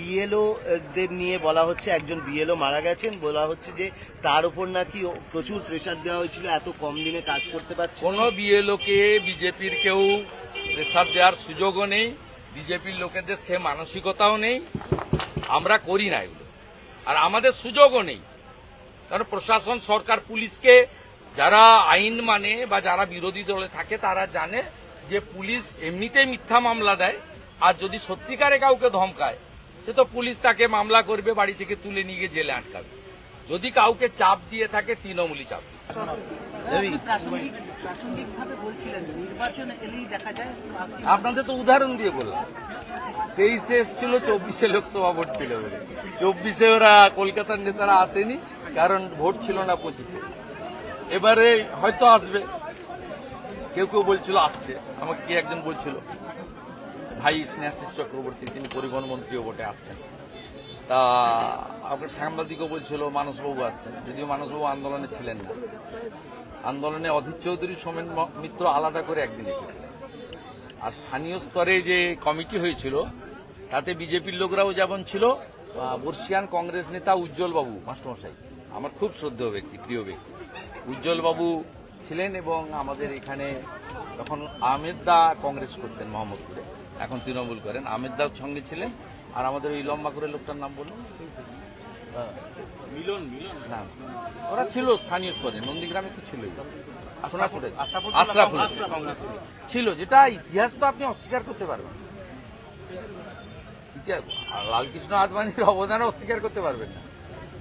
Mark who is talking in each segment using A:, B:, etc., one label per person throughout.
A: BLO দের নিয়ে বলা হচ্ছে একজন বিএলও মারা গেছেন। বলা হচ্ছে যে তার উপর নাকি প্রচুর প্রেশার দেওয়া হয়েছিল, এত কম দিনে কাজ করতে পারছে।
B: কোনো বিএলওকে বিজেপির কেউ প্রেসার দেওয়ার সুযোগও নেই। বিজেপির লোকেদের সে মানসিকতাও নেই। আমরা করি না এগুলো। আর আমাদের সুযোগও নেই। কারণ প্রশাসন, সরকার, পুলিশকে যারা আইন মানে বা যারা বিরোধী দলে থাকে, তারা জানে যে পুলিশ এমনিতেই মিথ্যা মামলা দেয়। আর যদি সত্যিকারে কাউকে ধমকায় সে তো পুলিশ তাকে মামলা করবে বাড়ি থেকে তুলে নিয়ে গিয়ে জেলে আটকাবে। যদি কাউকে চাপ দিয়ে থাকে তৃণমূলী চাপ আপনাদের তো উদাহরণ দিয়ে বললাম। তেইশে এসছিল চব্বিশে লোকসভা ভোট ছিল বলে। চব্বিশে ওরা কলকাতার নেতারা আসেনি কারণ ভোট ছিল না পঁচিশে। এবারে হয়তো আসবে। কেউ কেউ বলছিল আসছে। আমাকে কে একজন বলছিল? ভাই স্নেহাশিস চক্রবর্তী, তিনি পরিবহন মন্ত্রীও বটে আসছেন। তা আপনার সাংবাদিকও বলছিল, মানসবাবু আসছেন। যদিও মানসবাবু আন্দোলনে ছিলেন না। আন্দোলনে অধীর চৌধুরী সোমেন মিত্র আলাদা করে একদিন এসেছিলেন। আর স্থানীয় স্তরে যে কমিটি হয়েছিল, তাতে বিজেপির লোকরাও যেমন ছিল বর্ষিয়ান কংগ্রেস নেতা উজ্জ্বল বাবু মাস্টারমশাই। আমার খুব শ্রদ্ধেয় ব্যক্তি, প্রিয় ব্যক্তি। উজ্জ্বলবাবু ছিলেন এবং আমাদের এখানে তখন আহমেদ দা কংগ্রেস করতেন মোহাম্মদপুরে। এখন তৃণমূল করেন। আহমেদ দাও সঙ্গে ছিলেন। আর আমাদের ওই লম্বা করে লোকটার নাম বলুন। মিলন মিলন। না। ওরা ছিল স্থানীয় স্তরে নন্দীগ্রামে তো ছিল সোনাচুরে আশরাফুল ছিল যেটা ইতিহাস তো আপনি অস্বীকার করতে পারবেন। লালকৃষ্ণ আদবানির অবদান অস্বীকার করতে পারবেন না।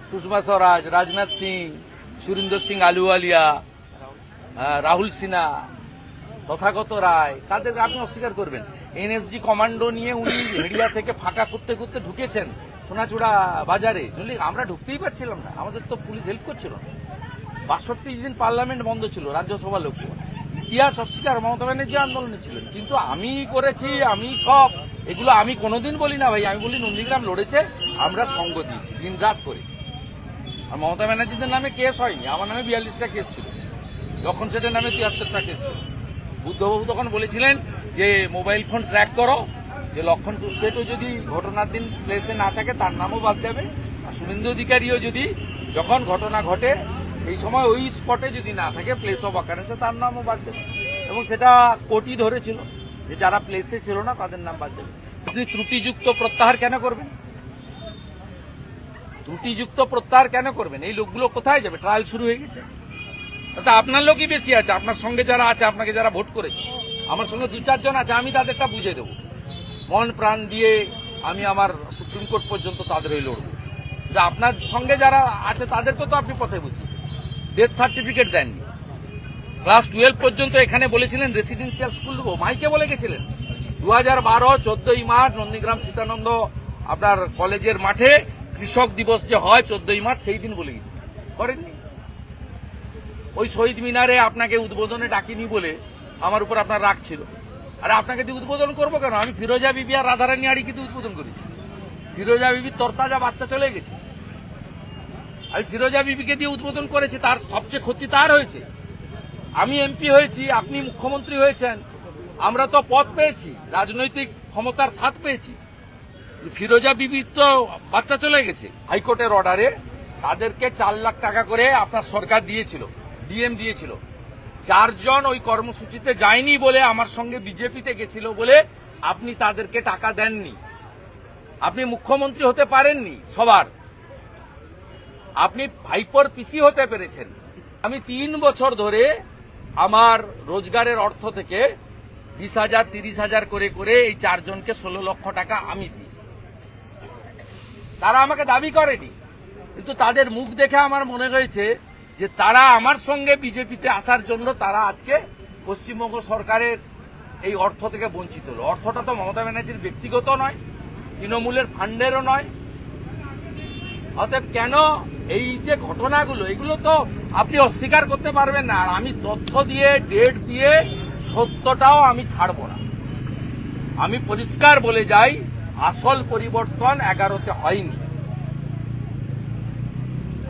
B: সুষমা স্বরাজ রাজনাথ সিং সুরিন্দর সিং আলুওয়ালিয়া রাহুল সিনহা তথাগত রায় কাদের আপনি অস্বীকার করবেন। এনএসজি কমান্ডো নিয়ে উনি হেডিয়া থেকে ফাঁকা করতে করতে ঢুকেছেন সোনাচূড়া বাজারে। নইলে আমরা ঢুকতেই পারছিলাম না। আমাদের তো পুলিশ হেল্প করছিল। বাষট্টি দিন পার্লামেন্ট বন্ধ ছিল, রাজ্যসভা, লোকসভা। ইতিহাস অস্বীকার, মমতা ব্যানার্জি আন্দোলনে ছিলেন। কিন্তু আমি করেছি, আমি সব। এগুলো আমি কোনোদিন বলি না ভাই, আমি বলি নন্দীগ্রাম লড়েছে, আমরা সঙ্গ দিয়েছি, দিন রাত করে। আর মমতা ব্যানার্জিদের নামে কেস হয়নি, আমার নামে বিয়াল্লিশটা কেস ছিল। যখন সেটার নামে তিয়াত্তরটা কেস ছিল। বুদ্ধবাবু তখন বলেছিলেন যে, মোবাইল ফোন ট্র্যাক করো। যে, লক্ষণ সেটও যদি ঘটনার দিন প্লেসে না থাকে, তার নামও বাদ যাবে। আর শুভেন্দু অধিকারীও যদি যখন ঘটনা ঘটে, সেই সময় ওই স্পটে যদি না থাকে প্লেস অফ অকারেন্সে তার নামও বাদ যাবে। এবং সেটা কোটি ধরেছিল যে, যারা প্লেসে ছিল না, তাদের নাম বাদ যাবে। আপনি ত্রুটিযুক্ত প্রত্যাহার কেন করবেন? ত্রুটিযুক্ত প্রত্যাহার কেন করবেন? এই লোকগুলো কোথায় যাবে? ট্রায়াল শুরু হয়ে গেছে। তাতে আপনার লোকই বেশি আছে, আপনার সঙ্গে যারা আছে, আপনাকে যারা ভোট করেছে। আমার সঙ্গে দু চারজন আছে, আমি তাদেরটা বুঝে দেবো। মন প্রাণ দিয়ে আমি আমার সুপ্রিম কোর্ট পর্যন্ত তাদের হয়ে লড়বো। আপনার সঙ্গে যারা আছে, তাদেরকে তো আপনি পথে বসিয়েছেন। ডেথ সার্টিফিকেট দেননি। ক্লাস টুয়েলভ পর্যন্ত এখানে বলেছিলেন রেসিডেন্সিয়াল স্কুল দেবো মাইকে বলে গেছিলেন। দু হাজার বারো, চোদ্দই মার্চ, নন্দীগ্রাম, সীতানন্দ, আপনার কলেজের মাঠে কৃষক দিবস যে হয়, চোদ্দই মার্চ, সেই দিন বলে গেছিলেন। করেননি? ওই শহীদ মিনারে আপনাকে উদ্বোধনে ডাকিনি বলে আমার উপর আপনার রাগ ছিল। আরে আপনাকে দিয়ে উদ্বোধন করব কেন? আমি ফিরোজা বিবি আর রাধারানী আড়ি কিন্তু উদ্বোধন করেছি। ফিরোজা বিবির তরতাজা বাচ্চা চলে গেছে। আমি ফিরোজা বিবিকে দিয়ে উদ্বোধন করেছি, তার সবচেয়ে ক্ষতি তার হয়েছে। আমি এমপি হয়েছি, আপনি মুখ্যমন্ত্রী হয়েছেন। আমরা তো পদ পেয়েছি, রাজনৈতিক ক্ষমতার স্বাদ পেয়েছি। ফিরোজা বিবির তো বাচ্চা চলে গেছে। হাইকোর্টের অর্ডারে তাদেরকে চার লাখ টাকা করে আপনার সরকার দিয়েছিল। ডিএম দিয়েছিল। চারজন ওই কর্মসূচিতে যায়নি বলে আমার সঙ্গে বিজেপিতে গেছিল বলে আপনি তাদেরকে টাকা দেননি। আপনি মুখ্যমন্ত্রী হতে পারেননি সবার। আপনি ভাইপোর পিসি হতে পেরেছেন। আমি তিন বছর ধরে আমার রোজগারের অর্থ থেকে বিশ হাজার, তিরিশ হাজার করে করে এই চারজনকে ষোলো লক্ষ টাকা আমি দিয়েছি। তারা আমাকে দাবি করেনি। কিন্তু তাদের মুখ দেখে আমার মনে হয়েছে যে তারা আমার সঙ্গে বিজেপিতে আসার জন্য তারা আজকে পশ্চিমবঙ্গ সরকারের এই অর্থ থেকে বঞ্চিত হলো। অর্থটা তো মমতা ব্যানার্জির ব্যক্তিগত নয়, তৃণমূলের ফান্ডেরও নয়। অতএব কেন এই যে ঘটনাগুলো, এগুলো তো আপনি অস্বীকার করতে পারবেন না। আর আমি তথ্য দিয়ে ডেট দিয়ে সত্যটাও আমি ছাড়বো না। আমি পরিষ্কার বলে যাই, আসল পরিবর্তন এগারোতে হয়নি।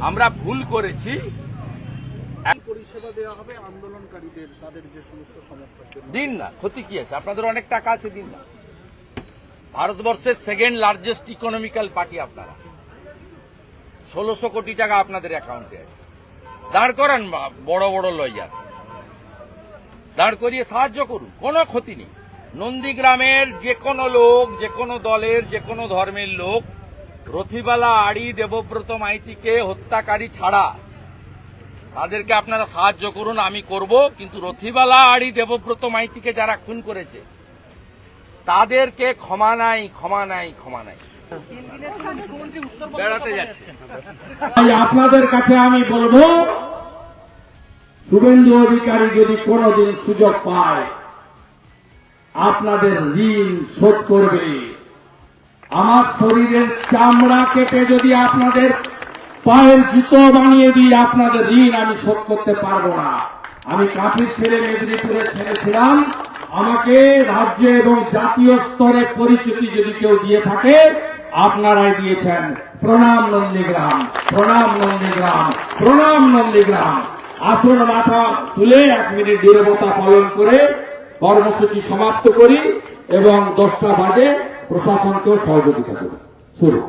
B: আমরা ভুল করেছি দিন না, ক্ষতি কি আছে? আপনাদের অনেক টাকা আছে দিন না। ভারতবর্ষের সেকেন্ড লার্জেস্ট ইকোনমিক্যাল পার্টি আপনারা। ষোলোশো কোটি টাকা আপনাদের অ্যাকাউন্টে আছে। দাঁড় করান বড় বড় লয়ার দাঁড় করিয়ে সাহায্য করুন, কোনো ক্ষতি নেই। নন্দীগ্রামের যে কোনো লোক যে কোনো দলের যে কোনো ধর্মের লোক, রথিবালা, আড়ি, দেবব্রত মাইতিকে হত্যাকারী ছাড়া তাদেরকে আপনারা সাহায্য করুন, আমি করব। কিন্তু রথিবালা আড়ি দেবব্রত মাইতিকে যারা খুন করেছে, তাদেরকে ক্ষমা নাই ক্ষমা নাই ক্ষমা নাই।
C: আপনাদের কাছে আমি বলব, শুভেন্দু অধিকারী যদি কোনোদিন সুযোগ পায়, আপনাদের ঋণ শোধ করবে। আমার শরীরের চামড়া কেটে যদি আপনাদের পায়ের জুতো বানিয়ে দিই আপনাদের ঋণ আমি শোধ করতে পারব না। আমি কাপির ছেলে মেদিনীপুরে ছেড়েছিলাম আমাকে রাজ্য এবং জাতীয় স্তরে পরিচিতি যদি কেউ দিয়ে থাকে, আপনারাই দিয়েছেন। প্রণাম নন্দীগ্রাম প্রণাম নন্দীগ্রাম প্রণাম নন্দীগ্রাম। আসল মাথা তুলে এক মিনিট দূরবতা পালন করে কর্মসূচি সমাপ্ত করি এবং দশটা বাজে প্রশাসনকেও সহযোগিতা করি শুরু।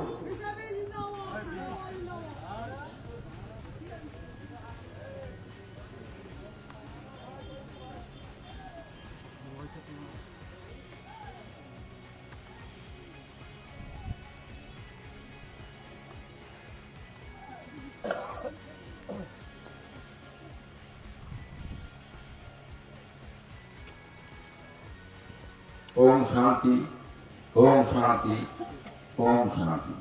C: ওম শান্তি ওম শান্তি ওম শান্তি।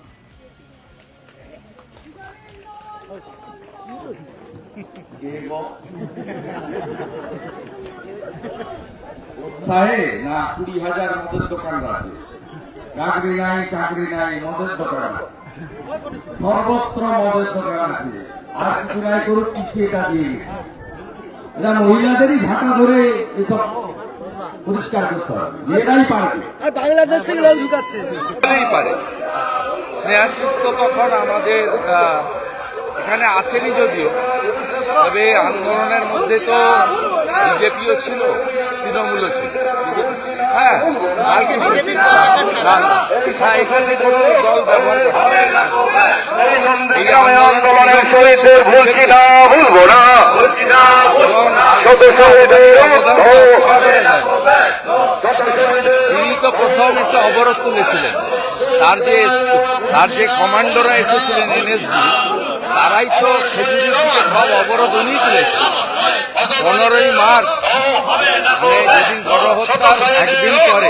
C: উৎসাহে না কুড়ি হাজার মদের দোকান আছে। চাকরি নাই চাকরি নাই, মদের দোকান সর্বত্র মদের দোকান আছে। আর কিছু নাই করুক কিছু এটা দিয়ে এটা মহিলাদেরই ঝাঁটা ধরে এসব পরিষ্কার করতে হবে। এটাই পারবে।
B: বাংলাদেশ থেকে লোক হতেই পারে। শ্রেয়াশিস তো তখন আমাদের এখানে আসেনি যদিও তবে আন্দোলনের মধ্যে তো বিজেপিও ছিল তৃণমূলও ছিল। হ্যাঁ আর কিছু না, না। হ্যাঁ এখানে কোনো দল ব্যবহার করে আন্দোলনের
D: শহীদদের ভুলছি না ভুলবো না। শত শহীদের
B: তিনি তো প্রথম এসে অবরোধ তুলেছিলেন। তার যে তার যে কমান্ডোরা এসেছিলেন এনএসজি তারাই তো খেজুরির দিকে সব অবরোধ উনি তুলেছিলেন পনেরোই মার্চ যেদিন গণহত্যার একদিন পরে